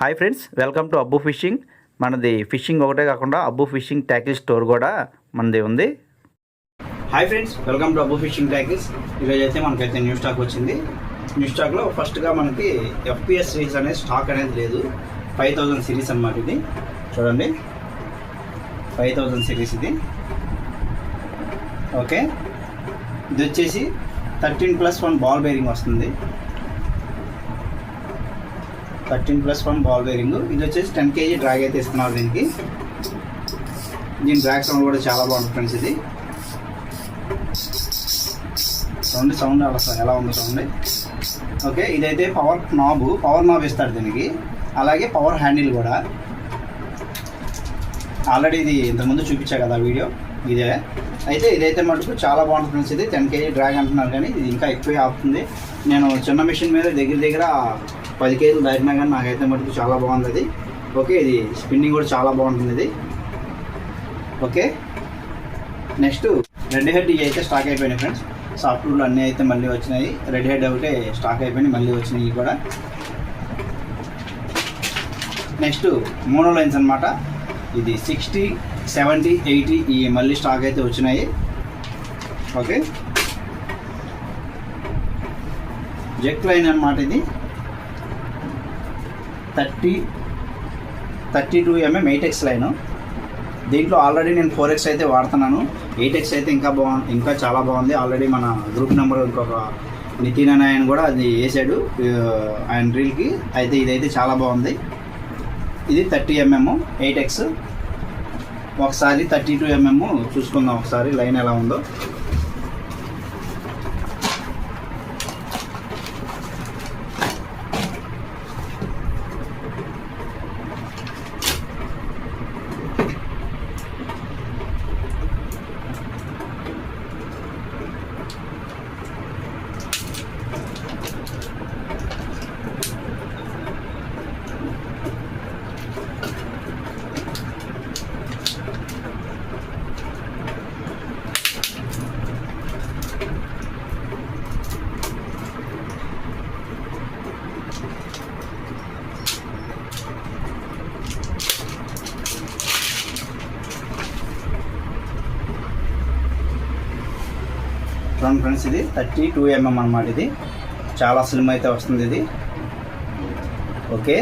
Hi friends welcome to Abbu fishing మనది fishing ఒకటే కాకుండా అబ్బు ఫిషింగ్ ట్యాకిల్ స్టోర్ కూడా మనది ఉంది. Hi friends welcome to Abbu fishing tackles ఈరోజు అయితే మనకైతే న్యూ స్టాక్ వచ్చింది. న్యూ స్టాక్లో ఫస్ట్గా మనకి ఎఫ్పిఎస్ సిరీస్ అనేది స్టాక్ అనేది లేదు. ఫైవ్ థౌజండ్ సిరీస్ అన్నమాట ఇది. చూడండి. ఫైవ్ థౌజండ్ సిరీస్ ఇది. ఓకే ఇది వచ్చేసి thirteen plus one ball bearing వస్తుంది. Thirteen plus one ball bearing. ఇది వచ్చేసి టెన్ కేజీ డ్రాగ్ అయితే ఇస్తున్నారు దీనికి. దీని డ్రాగ్ సౌండ్ కూడా చాలా బాగుంటుంది ఫ్రెండ్స్ ఇది. సౌండ్ సౌండ్ అలా ఎలా ఉందో సౌండ్. ఓకే ఇదైతే పవర్ నాబ్ పవర్ నాబ్ ఇస్తారు దీనికి. అలాగే పవర్ హ్యాండిల్ కూడా. ఆల్రెడీ ఇది ఇంతకుముందు చూపించా కదా వీడియో. ఇదే. అయితే ఇదైతే మటుకు చాలా బాగుంటుంది ఫ్రెండ్స్ ఇది. టెన్ కేజీ డ్రాగ్ అంటున్నారు కానీ ఇది ఇంకా ఎక్కువే ఆపుతుంది. నేను చిన్న మిషన్ మీద దగ్గర దగ్గర పది కేజీలు దాటినా కానీ నాకైతే మటుకు చాలా బాగుంది అది ఓకే ఇది స్పిన్నింగ్ కూడా చాలా బాగుంటుంది ఇది ఓకే నెక్స్ట్ రెడ్ హెడ్ ఇవి అయితే స్టాక్ అయిపోయినాయి ఫ్రెండ్స్. సాఫ్ట్వేర్లు అన్నీ అయితే మళ్ళీ వచ్చినాయి. రెడ్ హెడ్ ఒకటే స్టాక్ అయిపోయినాయి మళ్ళీ వచ్చినాయి ఇవి కూడా. నెక్స్ట్ మోనో లైన్స్ అనమాట ఇది సిక్స్టీ సెవెంటీ ఎయిటీ ఈ మళ్ళీ స్టాక్ అయితే వచ్చినాయి. ఓకే. జెక్ లైన్ అనమాట ఇది. Thirty thirty two mm eight X line. దీంట్లో ఆల్రెడీ నేను ఫోర్ ఎక్స్ అయితే వాడుతున్నాను. ఎయిట్ ఎక్స్ అయితే ఇంకా బాగుంది ఇంకా చాలా బాగుంది. ఆల్రెడీ మన గ్రూప్ నెంబర్ ఇంకొక నితిన్ అనే ఆయన కూడా అది వేసాడు. ఆయన రీల్కి. అయితే ఇదైతే చాలా బాగుంది. ఇది థర్టీ ఎంఎం ఎయిట్ ఎక్స్ ఒకసారి థర్టీ టూ ఎంఎం చూసుకుందాం ఒకసారి లైన్ ఎలా ఉందో. చూడండి ఫ్రెండ్స్ ఇది థర్టీ టూ ఎంఎం అనమాట ఇది. చాలా స్లిమ్ అయితే వస్తుంది ఇది. ఓకే.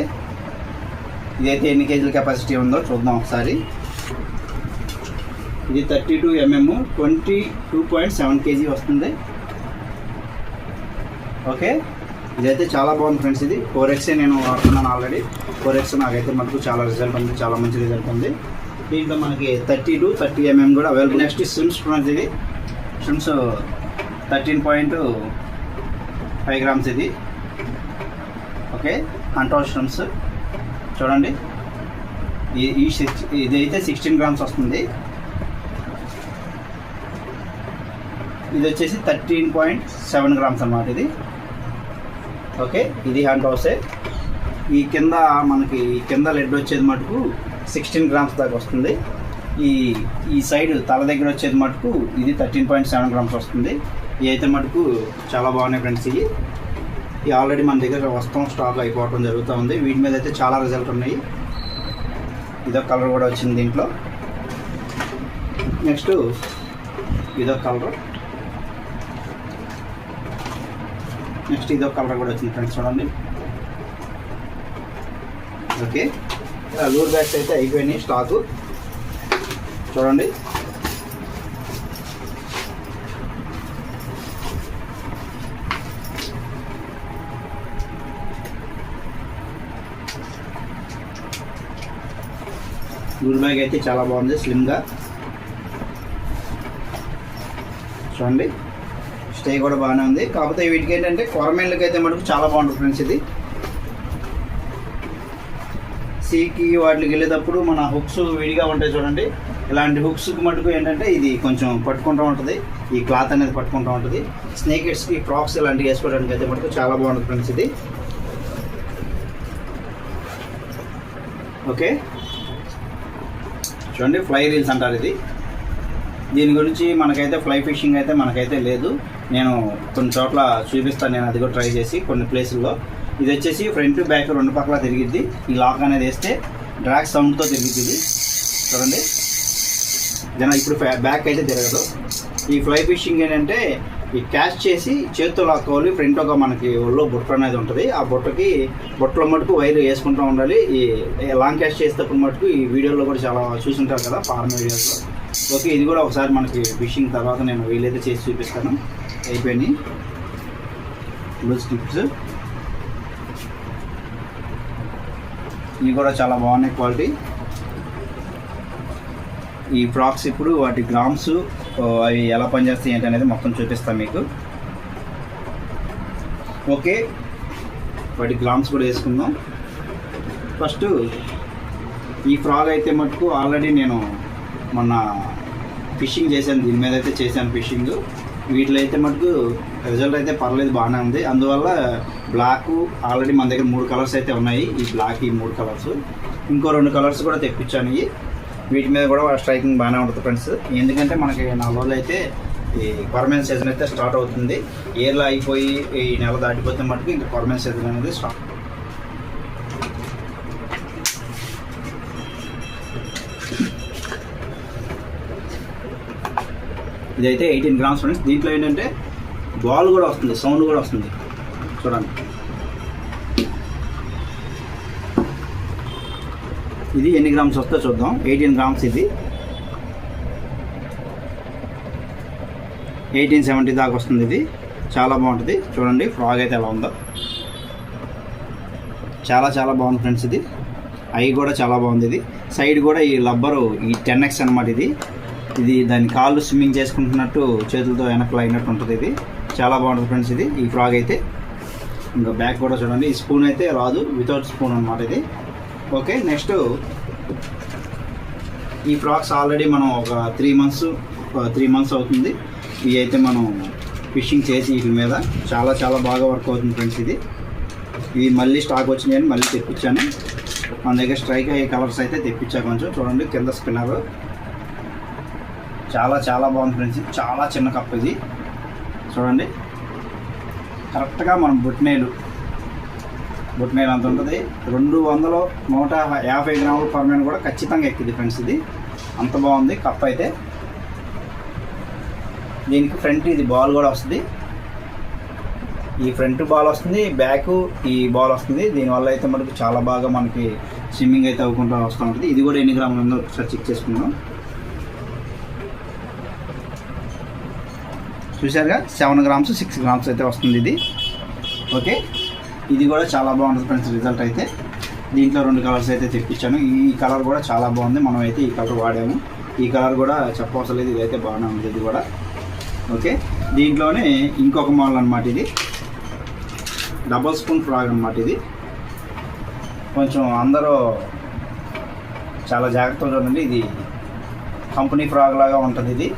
ఇదైతే ఎన్ని కేజీల కెపాసిటీ ఉందో చూద్దాం ఒకసారి. ఇది thirty two mm twenty two point seven kg వస్తుంది. ఓకే. ఇదైతే చాలా బాగుంది ఫ్రెండ్స్ ఇది. ఫోర్ ఎక్సే నేను వాడుతున్నాను ఆల్రెడీ. ఫోర్ ఎక్స్ నాకైతే మనకు చాలా రిజల్ట్ ఉంది చాలా మంచి రిజల్ట్ ఉంది. దీంట్లో మనకి థర్టీ టూ థర్టీ ఎంఎం కూడా అవైలబుల్ నెక్స్ట్ స్విమ్స్ ఫ్రెండ్స్ ఇది. Swims thirteen point five grams ఇది. ఓకే కంట్రోల్ స్ట్రమ్స్ చూడండి. ఈ ఈ సిక్స్ ఇది అయితే సిక్స్టీన్ గ్రామ్స్ వస్తుంది. ఇది వచ్చేసి థర్టీన్ పాయింట్ సెవెన్ గ్రామ్స్ అన్నమాట ఇది. ఓకే ఇది హ్యాండ్ హౌసే ఈ కింద మనకి కింద లెడ్ వచ్చేది మటుకు సిక్స్టీన్ గ్రామ్స్ దాకా వస్తుంది. ఈ ఈ సైడ్ తల దగ్గర వచ్చేది మటుకు ఇది థర్టీన్ పాయింట్ సెవెన్ గ్రామ్స్ వస్తుంది. ఇవి అయితే మటుకు చాలా బాగున్నాయి ఫ్రెండ్స్ ఇవి. ఇవి ఆల్రెడీ మన దగ్గర వస్తాం స్టాక్ అయిపోవడం జరుగుతూ ఉంది. వీటి మీద అయితే చాలా రిజల్ట్ ఉన్నాయి. ఇదో కలర్ కూడా వచ్చింది దీంట్లో. నెక్స్ట్ ఇదో కలర్ నెక్స్ట్ ఇదొక కలర్ కూడా వచ్చింది ఫ్రెండ్స్ చూడండి. ఓకే లూర్ బ్యాగ్స్ అయితే అయిపోయినాయి స్టాకు చూడండి. లూర్ బ్యాగ్ అయితే చాలా బాగుంది స్లిమ్గా చూడండి స్టే కూడా బాగానే ఉంది. కాకపోతే వీటికి ఏంటంటే కొరమేళ్ళకి అయితే మటుకు చాలా బాగుంటుంది ఫ్రెండ్స్ ఇది. సీకి వాటికి వెళ్ళేటప్పుడు మన హుక్స్ విడిగా ఉంటాయి చూడండి. ఇలాంటి హుక్స్కి మటుకు ఏంటంటే ఇది కొంచెం పట్టుకుంటూ ఉంటుంది. ఈ క్లాత్ అనేది పట్టుకుంటూ ఉంటుంది. స్నేకెట్స్కి ఫ్రాక్స్ ఇలాంటివి వేసుకోవడానికి అయితే మటుకు చాలా బాగుంటుంది ఫ్రెండ్స్ ఇది. ఓకే? చూడండి ఫ్లై రీల్స్ అంటారు ఇది. దీని గురించి మనకైతే ఫ్లై ఫిషింగ్ అయితే మనకైతే లేదు. నేను కొన్ని చోట్ల చూపిస్తాను నేను అది కూడా ట్రై చేసి కొన్ని ప్లేసుల్లో ఇది వచ్చేసి ఫ్రంట్ బ్యాక్ రెండు పక్కల తిరిగిద్ది. ఈ లాక్ అనేది వేస్తే డ్రాక్ సౌండ్తో తిరిగిద్ది ఇది. చూడండి. జన ఇప్పుడు బ్యాక్ అయితే తిరగదు. ఈ ఫ్లై ఫిషింగ్ ఏంటంటే ఈ క్యాచ్ చేసి చేతితో లాక్కోవాలి. ఫ్రంట్ ఒక మనకి ఒళ్ళో బుట్ట అనేది ఉంటుంది. ఆ బుట్టకి బుట్టలో మటుకు వైర్ వేసుకుంటూ ఉండాలి. ఈ లాంగ్ క్యాచ్ చేసేటప్పుడు మటుకు ఈ వీడియోలో కూడా చాలా చూసుంటారు కదా ఫార్మ్ వీడియోస్లో ఓకే ఇది కూడా ఒకసారి మనకి ఫిషింగ్ తర్వాత నేను వీలైతే చేసి చూపిస్తాను. అయిపోయింది బ్లూ స్టిప్స్ ఇవి కూడా చాలా బాగున్నాయి క్వాలిటీ. ఈ ఫ్రాక్స్ ఇప్పుడు వాటి గ్రామ్స్ అవి ఎలా పనిచేస్తాయి ఏంటి అనేది మొత్తం చూపిస్తాను మీకు. ఓకే. వాటి గ్రామ్స్ కూడా వేసుకుందాం. ఫస్ట్ ఈ ఫ్రాగ్ అయితే మటుకు ఆల్రెడీ నేను మొన్న ఫిషింగ్ చేశాను దీని మీద అయితే చేశాను ఫిషింగ్. వీటిలో అయితే మటుకు రిజల్ట్ అయితే పర్లేదు బాగానే ఉంది. అందువల్ల బ్లాక్ ఆల్రెడీ మన దగ్గర మూడు కలర్స్ అయితే ఉన్నాయి. ఈ బ్లాక్ ఈ మూడు కలర్స్. ఇంకో రెండు కలర్స్ కూడా తెప్పించాను ఇవి. వీటి మీద కూడా స్ట్రైకింగ్ బాగానే ఉంటుంది ఫ్రెండ్స్. ఎందుకంటే మనకి నాలుగు రోజులు అయితే ఈ పర్మనెంట్ సీజన్ అయితే స్టార్ట్ అవుతుంది. ఇయర్లో అయిపోయి ఈ నెల దాటిపోతే మటుకు ఇంకా పర్మనెంట్ సీజన్ అనేది స్టార్ట్ ఇదైతే ఎయిటీన్ గ్రామ్స్ ఫ్రెండ్స్. దీంట్లో ఏంటంటే బాల్ కూడా వస్తుంది సౌండ్ కూడా వస్తుంది. చూడండి. ఇది ఎన్ని గ్రామ్స్ వస్తే చూద్దాం. ఎయిటీన్ గ్రామ్స్ ఇది. ఎయిటీన్ సెవెంటీ దాకా వస్తుంది ఇది. చాలా బాగుంటుంది. చూడండి ఫ్రాగ్ అయితే ఎలా ఉందో. చాలా చాలా బాగుంది ఫ్రెండ్స్ ఇది. అవి కూడా చాలా బాగుంది ఇది. సైడ్ కూడా ఈ లబ్బరు ఈ టెన్ ఎక్స్ అనమాట ఇది. ఇది దాని కాళ్ళు స్విమ్మింగ్ చేసుకుంటున్నట్టు చేతులతో వెనకలు అయినట్టు ఉంటుంది ఇది. చాలా బాగుంటుంది ఫ్రెండ్స్ ఇది ఈ ఫ్రాగ్ అయితే. ఇంకా బ్యాక్ కూడా చూడండి. ఈ స్పూన్ అయితే రాదు. వితౌట్ స్పూన్ అనమాట ఇది. Okay next. ఈ ఫ్రాక్స్ ఆల్రెడీ మనం ఒక త్రీ మంత్స్ త్రీ మంత్స్ అవుతుంది. ఇవి అయితే మనం ఫిషింగ్ చేసి వీటి మీద చాలా చాలా బాగా వర్క్ అవుతుంది ఫ్రెండ్స్ ఇది. ఇవి మళ్ళీ స్టాక్ వచ్చినాయని మళ్ళీ తెప్పించాను. మన దగ్గర స్ట్రైక్ అయ్యే కలర్స్ అయితే తెప్పించా కొంచెం. చూడండి కింద స్పిన్నర్. చాలా చాలా బాగుంది ఫ్రెండ్స్ ఇది. చాలా చిన్న కప్ ఇది. చూడండి. కరెక్ట్గా మనం బుట్నేలు బుట్నేలు అంత ఉంటుంది. రెండు వందలు నూట యాభై గ్రాముల పర్మనెంట్ కూడా ఖచ్చితంగా ఎక్కింది ఫ్రెండ్స్ ఇది. అంత బాగుంది కప్ అయితే. దీనికి ఫ్రంట్ ఇది బాల్ కూడా వస్తుంది. ఈ ఫ్రంట్ బాల్ వస్తుంది బ్యాక్ ఈ బాల్ వస్తుంది. దీనివల్ల అయితే మనకు చాలా బాగా మనకి స్విమ్మింగ్ అయితే అవ్వకుండా వస్తూ ఉంటుంది. ఇది కూడా ఎన్ని గ్రాములు ఉందో ఒకసారి చెక్ చేసుకుందాం. చూసారుగా సెవెన్ గ్రామ్స్ సిక్స్ గ్రామ్స్ అయితే వస్తుంది ఇది. ఓకే? ఇది కూడా చాలా బాగుంటుంది ఫ్రెండ్స్ రిజల్ట్ అయితే. దీంట్లో రెండు కలర్స్ అయితే తెప్పించాను. ఈ కలర్ కూడా చాలా బాగుంది. మనం అయితే ఈ కలర్ వాడాము. ఈ కలర్ కూడా చెప్పవసరం లేదు ఇదైతే బాగానే ఉంది ఇది కూడా. ఓకే? దీంట్లోనే ఇంకొక మోడల్ అనమాట ఇది. డబల్ స్పూన్ ఫ్రాగ్ అనమాట ఇది. కొంచెం అందరూ చాలా జాగ్రత్తగా చూడండి ఇది కంపెనీ ఫ్రాగ్ లాగా ఉంటుంది ఇది.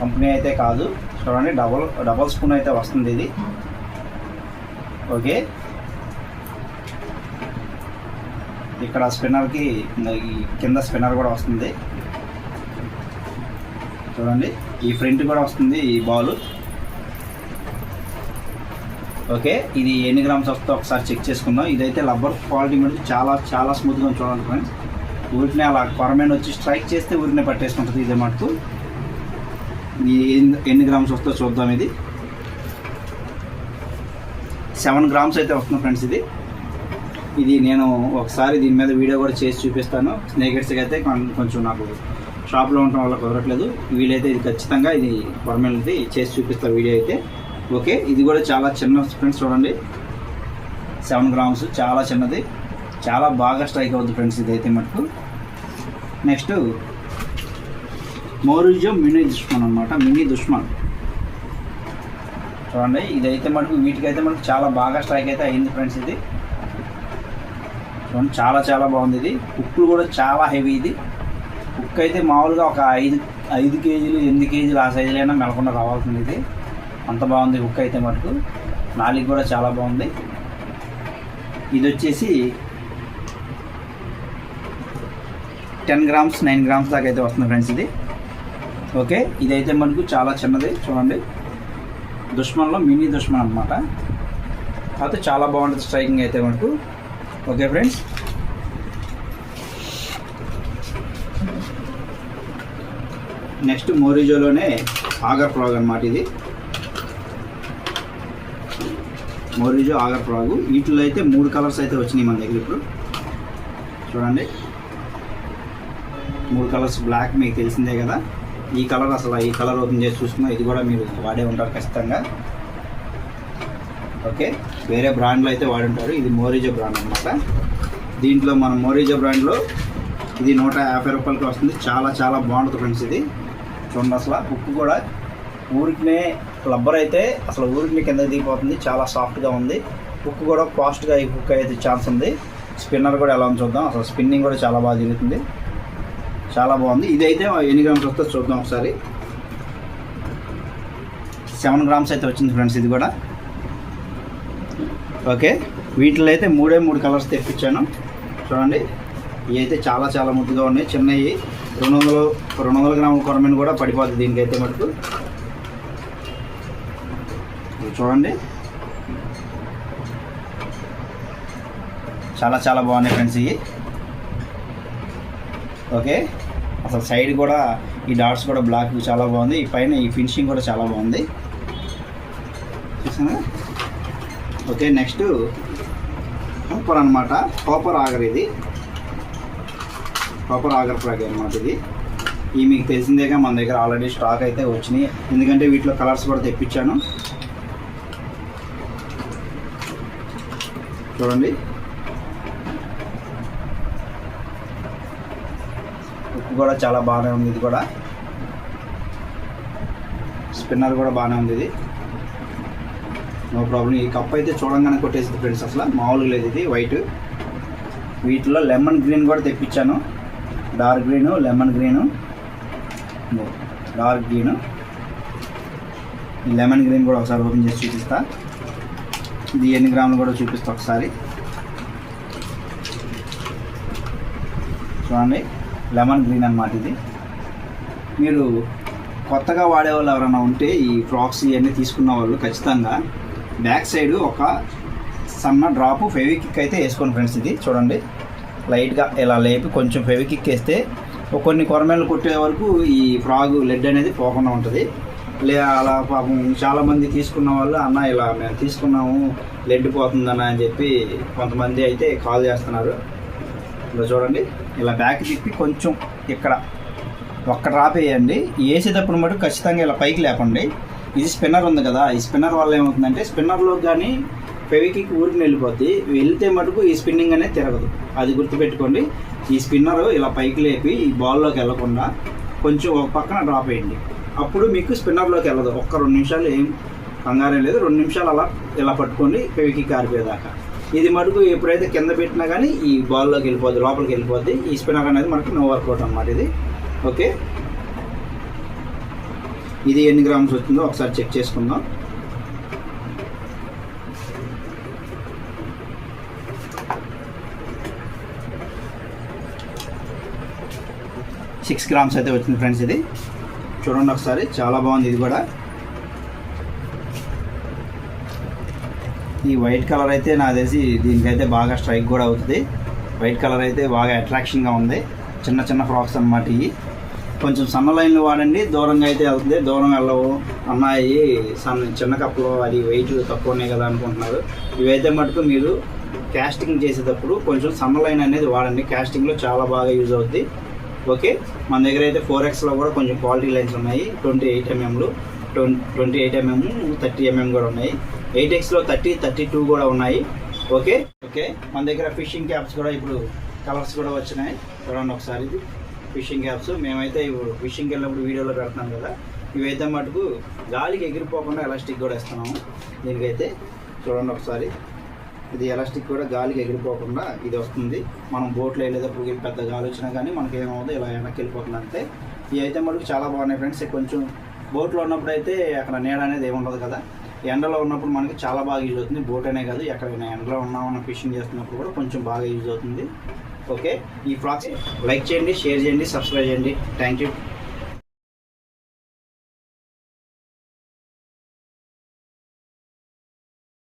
కంపెనీ అయితే కాదు. చూడండి డబల్ డబల్ స్పూన్ అయితే వస్తుంది ఇది. ఓకే. ఇక్కడ స్పిన్నర్కి ఈ కింద స్పిన్నర్ కూడా వస్తుంది. చూడండి ఈ ఫ్రంట్ కూడా వస్తుంది ఈ బాల్. ఓకే ఇది ఎన్ని గ్రామ్స్ వస్తుందో ఒకసారి చెక్ చేసుకుందాం. ఇదైతే రబ్బర్ క్వాలిటీ మటుకు చాలా చాలా స్మూత్గా చూడండి ఫ్రెండ్స్. ఊరినే అలా పర్మనెంట్ వచ్చి స్ట్రైక్ చేస్తే ఊరినే పట్టేసుకుంటుంది ఇదే మటుకు. ఎన్ని- ఎన్ని గ్రామ్స్ వస్తుందో చూద్దాం ఇది. సెవెన్ గ్రామ్స్ అయితే వస్తుంది ఫ్రెండ్స్ ఇది. ఇది నేను ఒకసారి దీని మీద వీడియో కూడా చేసి చూపిస్తాను. స్నేకర్స్కి అయితే కొంచెం నాకు షాప్లో ఉండటం వల్ల కుదరట్లేదు. వీలైతే ఇది ఖచ్చితంగా ఇది పర్మనెంట్ చేసి చూపిస్తా వీడియో అయితే. ఓకే ఇది కూడా చాలా చిన్న ఫ్రెండ్స్ చూడండి. సెవెన్ గ్రామ్స్ చాలా చిన్నది. చాలా బాగా స్ట్రైక్ అవుతుంది ఫ్రెండ్స్ ఇదైతే మటుకు. నెక్స్ట్ మోరిజో మినీ దుష్మన్ అనమాట మినీ దుష్మన్. చూడండి ఇదైతే మనకు వీటికైతే మనకు చాలా బాగా స్ట్రైక్ అయితే అయింది ఫ్రెండ్స్ ఇది. చూడండి చాలా చాలా బాగుంది ఇది. ఉక్కులు కూడా చాలా హెవీ ఇది. కుక్ అయితే మామూలుగా ఒక ఐదు ఐదు కేజీలు ఎనిమిది కేజీలు ఆ సైజులైనా మెలకుండా రావాల్సింది ఇది. అంత బాగుంది కుక్ అయితే మటుకు. నాలుగు కూడా చాలా బాగుంది. ఇది వచ్చేసి టెన్ గ్రామ్స్ నైన్ గ్రామ్స్ దాకా అయితే వస్తుంది ఫ్రెండ్స్ ఇది. ఓకే ఇదైతే మనకు చాలా చిన్నది చూడండి. దుష్మన్లో మినీ దుష్మన్ అనమాట అయితే చాలా బాగుంటుంది స్ట్రైకింగ్ అయితే మనకు. Okay friends. నెక్స్ట్ మోరిజోలోనే ఆగర్ ఫ్రాగ్ అనమాట ఇది. మోరిజో ఆగర్ ఫ్రాగు వీటిలో అయితే మూడు కలర్స్ అయితే వచ్చినాయి మన దగ్గర ఇప్పుడు. చూడండి. మూడు కలర్స్ బ్లాక్ మీకు తెలిసిందే కదా. ఈ కలర్ అసలు ఈ కలర్ ఓపెన్ చేసి చూసుకున్నా ఇది కూడా మీరు వాడే ఉంటారు ఖచ్చితంగా. ఓకే? వేరే బ్రాండ్లో అయితే వాడి ఉంటారు. ఇది మోరిజో బ్రాండ్ అనమాట దీంట్లో మన మోరిజో బ్రాండ్లో ఇది నూట యాభై రూపాయలకి వస్తుంది. చాలా చాలా బాగుంటుంది ఫ్రెండ్స్ ఇది. చూడండి అసలు హుక్ కూడా ఊరికినే రబ్బర్ అయితే అసలు ఊరికి కింద దిగిపోతుంది. చాలా సాఫ్ట్గా ఉంది. హుక్ కూడా ఫాస్ట్గా ఈ హుక్ అయితే ఛాన్స్ ఉంది. స్పిన్నర్ కూడా ఎలా ఉందో చూద్దాం. అసలు స్పిన్నింగ్ కూడా చాలా బాగా జరుగుతుంది. చాలా బాగుంది. ఇది అయితే ఎన్ని గ్రామ్స్ వస్తుందో చూద్దాం ఒకసారి. సెవెన్ గ్రామ్స్ అయితే వచ్చింది ఫ్రెండ్స్ ఇది కూడా. ఓకే. వీటిలో అయితే మూడే మూడు కలర్స్ తెప్పించాను. చూడండి. ఇవి అయితే చాలా చాలా ముద్దుగా ఉన్నాయి. చిన్నవి. రెండు వందలు రెండు వందల గ్రాముల కొరమైన కూడా పడిపోతుంది దీనికైతే మటుకు. చూడండి. చాలా చాలా బాగున్నాయి ఫ్రెండ్స్ ఇవి. ఓకే? అసలు సైడ్ కూడా ఈ డాట్స్ కూడా బ్లాక్ చాలా బాగుంది. ఈ పైన ఈ ఫినిషింగ్ కూడా చాలా బాగుంది. చూసారా? ఓకే నెక్స్ట్ కాపర్ అనమాట కాపర్ ఆగర్ ఇది. కాపర్ ఆగర్ ఫ్రాగ్ అనమాట ఇది. ఈ మీకు తెలిసిందేగా మన దగ్గర ఆల్రెడీ స్టాక్ అయితే వచ్చినాయి. ఎందుకంటే వీటిలో కలర్స్ కూడా తెప్పించాను. చూడండి. కూడా చాలా బాగానే ఉంది ఇది కూడా. స్పిన్నర్ కూడా బాగానే ఉంది ఇది. నో ప్రాబ్లం ఈ కప్ అయితే చూడంగానే కొట్టేసింది ఫ్రెండ్స్ అసలు. మామూలుగా లేదు ఇది వైట్ వీటిలో లెమన్ గ్రీన్ కూడా తెప్పించాను. Dark green lemon green dark green ఈ లెమన్ గ్రీన్ కూడా ఒకసారి ఓపెన్ చేసి చూపిస్తా. ఇది ఎన్ని గ్రాములు కూడా చూపిస్తా ఒకసారి. చూడండి. లెమన్ గ్రీన్ అన్నమాట ఇది. మీరు కొత్తగా వాడే వాళ్ళు ఎవరైనా ఉంటే ఈ ఫ్రాక్స్ ఇవన్నీ తీసుకున్న వాళ్ళు ఖచ్చితంగా బ్యాక్ సైడ్ ఒక సన్న డ్రాప్ ఫెవికిక్ అయితే వేసుకోండి ఫ్రెండ్స్ ఇది చూడండి. లైట్గా ఇలా లేపి కొంచెం ఫెవికిక్ వేస్తే కొన్ని కొరమేలు కొట్టే వరకు ఈ ఫ్రాగ్ లెడ్ అనేది పోకుండా ఉంటుంది. లే అలా పాపం చాలామంది తీసుకున్న వాళ్ళు అన్న ఇలా మేము తీసుకున్నాము లెడ్ పోతుందన్న అని చెప్పి కొంతమంది అయితే కాల్ చేస్తున్నారు. ఇలా చూడండి. ఇలా బ్యాక్ తిప్పి కొంచెం ఇక్కడ ఒక్క డ్రాప్ వేయండి వేసేటప్పుడు మటుకు ఖచ్చితంగా ఇలా పైకి లేపండి. ఇది స్పిన్నర్ ఉంది కదా ఈ స్పిన్నర్ వల్ల ఏమవుతుందంటే స్పిన్నర్లో కానీ పెవికి ఊరికి వెళ్ళిపోద్ది. వెళ్తే మటుకు ఈ స్పిన్నింగ్ అనేది తిరగదు. అది గుర్తుపెట్టుకోండి. ఈ స్పిన్నర్ ఇలా పైకి లేపి ఈ బాల్లోకి వెళ్ళకుండా కొంచెం ఒక పక్కన డ్రాప్ వేయండి. అప్పుడు మీకు స్పిన్నర్లోకి వెళ్ళదు. ఒక్క రెండు నిమిషాలు ఏం కంగారే లేదు. రెండు నిమిషాలు అలా ఇలా పట్టుకోండి. పెవికి ఆరిపోయేదాకా ఇది మటుకు ఎప్పుడైతే కింద పెట్టినా కానీ ఈ బాల్లోకి వెళ్ళిపోద్ది లోపలికి వెళ్ళిపోద్ది. ఈ స్పిన్నర్ అనేది మనకు నో వర్కౌట్ అనమాట ఇది. ఓకే? ఇది ఎన్ని గ్రామ్స్ వచ్చిందో ఒకసారి చెక్ చేసుకుందాం. సిక్స్ గ్రామ్స్ అయితే వచ్చింది ఫ్రెండ్స్ ఇది. చూడండి ఒకసారి చాలా బాగుంది ఇది కూడా. ఈ వైట్ కలర్ అయితే నాకు తెలిసి దీనికైతే బాగా స్ట్రైక్ కూడా అవుతుంది. వైట్ కలర్ అయితే బాగా అట్రాక్షన్గా ఉంది. చిన్న చిన్న ఫ్రాక్స్ అన్నమాట ఇవి. కొంచెం సన్న లైన్లు వాడండి. దూరంగా అయితే వెళ్తుంది. దూరం వెళ్ళవు. అమ్మాయి సన్న చిన్న కప్పులో అది వెయిట్ తక్కువ ఉన్నాయి కదా అనుకుంటున్నారు. ఇవైతే మటుకు మీరు క్యాస్టింగ్ చేసేటప్పుడు కొంచెం సన్న లైన్ అనేది వాడండి. క్యాస్టింగ్లో చాలా బాగా యూజ్ అవుద్ది. ఓకే? మన దగ్గర అయితే ఫోర్ ఎక్స్లో కూడా కొంచెం క్వాలిటీ లైన్స్ ఉన్నాయి. ట్వంటీ ఎయిట్ ఎంఎంలు twenty eight MM thirty MM కూడా ఉన్నాయి. ఎయిట్ ఎక్స్లో థర్టీ థర్టీ టూ కూడా ఉన్నాయి. ఓకే ఓకే మన దగ్గర ఫిషింగ్ క్యాప్స్ కూడా ఇప్పుడు కలర్స్ కూడా వచ్చినాయి. చూడండి ఒకసారి ఇది. ఫిషింగ్ క్యాప్స్ మేమైతే ఇప్పుడు ఫిషింగ్కి వెళ్ళినప్పుడు వీడియోలో పెడతాం కదా. ఇవైతే మటుకు గాలికి ఎగిరిపోకుండా ఎలాస్టిక్ కూడా ఇస్తున్నాము దీనికైతే చూడండి ఒకసారి. ఇది ఎలాస్టిక్ కూడా గాలికి ఎగిరిపోకుండా ఇది వస్తుంది. మనం బోట్లో వెళ్ళేటప్పుడు పెద్ద గాలి వచ్చినా కానీ మనకి ఏమవుతుంది ఇలా వెనక్కి వెళ్ళిపోతుంది అంతే. ఇవి అయితే మటుకు చాలా బాగున్నాయి ఫ్రెండ్స్ కొంచెం బోట్లో ఉన్నప్పుడు అయితే అక్కడ నీడ అనేది ఏమి కదా. ఎండలో ఉన్నప్పుడు మనకి చాలా బాగా యూజ్ అవుతుంది. బోట్ అనే కాదు ఎక్కడైనా ఎండలో ఉన్నామన్న ఫిషింగ్ చేస్తున్నప్పుడు కూడా కొంచెం బాగా యూజ్ అవుతుంది. ఓకే? ఈ ఫ్రాక్స్ లైక్ చేయండి షేర్ చేయండి సబ్స్క్రైబ్ చేయండి. Thank you